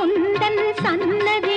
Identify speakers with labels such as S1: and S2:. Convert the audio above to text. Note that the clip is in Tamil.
S1: உந்தன் சன்னதி